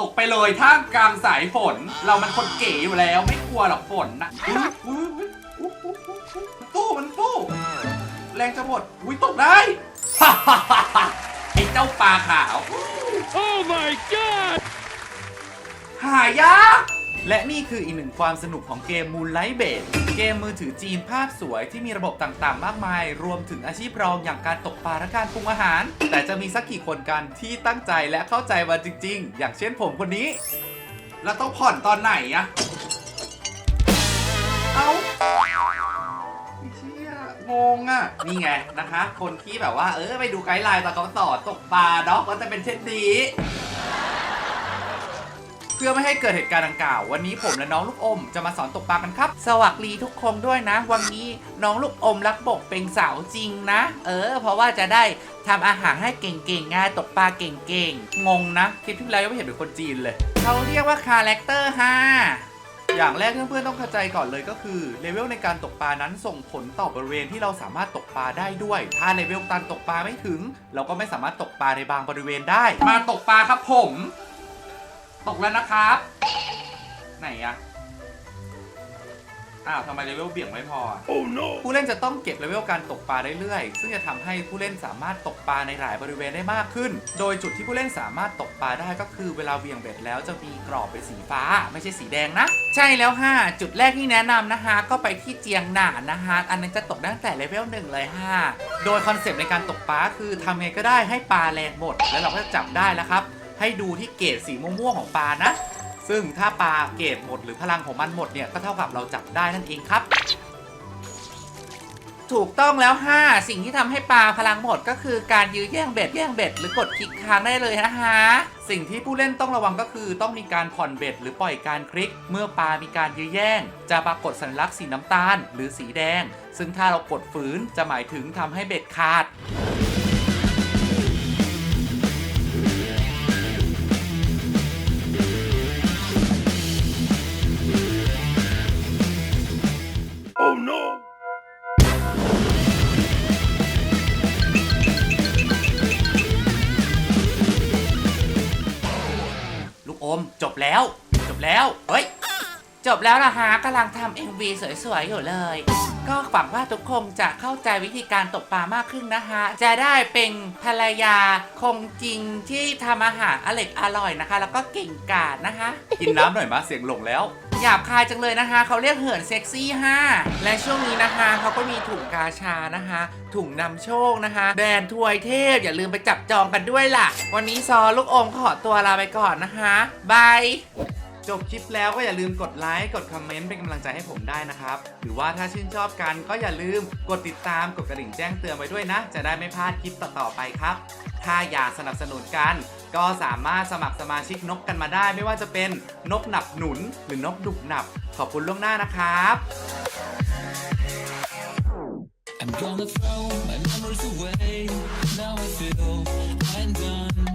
ตกไปเลยท่ามกลางสายฝน เรามันคนเก๋อยู่แล้วไม่กลัวหรอกฝนนะอุ๊ยอุ๊ยอุ๊ยอุ๊ยอุ๊ยอุ๊ยมันสู้มันสู้แรงจะหมดอุ้ยตกได้ ไอ้เจ้าปลาขาว Oh my god! หายาก และนี่คืออีกหนึ่งความสนุกของเกม Moonlight b a s e เกมมือถือจีนภาพสวยที่มีระบบต่างๆ มากมาย รวมถึงอาชีพรองอย่างการตกปลาและการปรุงอาหาร แต่จะมีสักกี่คนกันที่ตั้งใจและเข้าใจมันจริง ๆ อย่างเช่นผมคนนี้ แล้วต้องผ่อนตอนไหนอะเอาเชี่ยงงอะนี่ไงนะคะ คนที่แบบว่า เออไปดูไกด์ไลน์ตอนเขาสอนตกปลาเนาะก็จะเป็นเช่นนี้ เพื่อไม่ให้เกิดเหตุการณ์ดังกล่าว วันนี้ผมและน้องลูกอมจะมาสอนตกปลากันครับ สวัสดีทุกคนด้วยนะ วันนี้น้องลูกอมรักบกเป็นสาวจริงนะ เออ เพราะว่าจะได้ทำอาหารให้เก่งๆไงตกปลาเก่งๆ งงนะคลิปที่แล้วยังไม่เห็นเป็นคนจีนเลยเขาเรียกว่าคาแรคเตอร์5อย่างแรกเพื่อนๆต้องเข้าใจก่อนเลยก็คือเลเวลในการตกปลานั้นส่งผลต่อบริเวณที่เราสามารถตกปลาได้ด้วย ถ้าเลเวลการตกปลาไม่ถึง เราก็ไม่สามารถตกปลาในบางบริเวณได้ มาตกปลาครับผม ตกแล้วนะครับ ไหนอะอ้าวทำไมเลเวลเบี่ยงไม่พออะ Oh no! ผู้เล่นจะต้องเก็บเลเวลการตกปลาเรื่อยๆ ซึ่งจะทำให้ผู้เล่นสามารถตกปลาในหลายบริเวณได้มากขึ้น โดยจุดที่ผู้เล่นสามารถตกปลาได้ก็คือเวลาเหวียงเบ็ดแล้วจะมีกรอบเป็นสีฟ้า ไม่ใช่สีแดงนะ ใช่แล้วค่ะ จุดแรกที่แนะนำนะคะ ก็ไปที่เจียงหนานะคะ อันนั้นจะตกได้ตั้งแต่เลเวลหนึ่งเลยค่ะโดยคอนเซปต์ในการตกปลาคือทำไงก็ได้ให้ปลาแรงหมด แล้วเราก็จะจับได้แล้วครับ ให้ดูที่เกรดสีม่วงๆของปลานะ ซึ่งถ้าปลาเกรดหมดหรือพลังของมันหมดเนี่ยก็เท่ากับเราจับได้นั่นเองครับ ถูกต้องแล้ว 5 สิ่งที่ทำให้ปลาพลังหมดก็คือการยื้อแย่งเบ็ดแย่งเบ็ดหรือกดคลิกค้างได้เลยนะคะสิ่งที่ผู้เล่นต้องระวังก็คือต้องมีการผ่อนเบ็ดหรือปล่อยการคลิก เมื่อปลามีการยื้อแย่ง จะปรากฏสัญลักษณ์สีน้ำตาล หรือสีแดง ซึ่งถ้าเรากดฝืนจะหมายถึงทำให้เบ็ดขาด อมจบแล้ว จบแล้ว เฮ้ย จบแล้วนะฮะกำลังทำ MV สวยๆ อยู่เลย ก็หวังว่าทุกคนจะเข้าใจวิธีการตกปลามากขึ้นนะฮะ จะได้เป็นภรรยาคงจริงที่ทำอาหารอร่อยอร่อยนะคะ แล้วก็เก่งกาจนะคะ กินน้ำหน่อยมาเสียงหลงแล้ว หยาบคายจังเลยนะคะ เขาเรียกเหินเซ็กซี่ห้าและช่วงนี้นะคะเขาก็มีถุงกาชานะคะ ถุงนำโชคนะคะ แบรนด์ถวยเทพ อย่าลืมไปจับจองกันด้วยล่ะ วันนี้ซอลูกอมขอตัวลาไปก่อนนะคะบาย จบคลิปแล้วก็อย่าลืมกดไลค์กดคอมเมนต์เป็นกำลังใจให้ผมได้นะครับ หรือว่าถ้าชื่นชอบกันก็อย่าลืมกดติดตามกดกระดิ่งแจ้งเตือนไว้ด้วยนะ จะได้ไม่พลาดคลิปต่อๆไปครับ ถ้าอยากสนับสนุนกัน ก็สามารถสมัครสมาชิกนกกันมาได้ ไม่ว่าจะเป็นนกหนับหนุน หรือนกดุกหนับ ขอบคุณล่วงหน้านะครับ I'm gonna throw my memories away. Now I feel I'm done.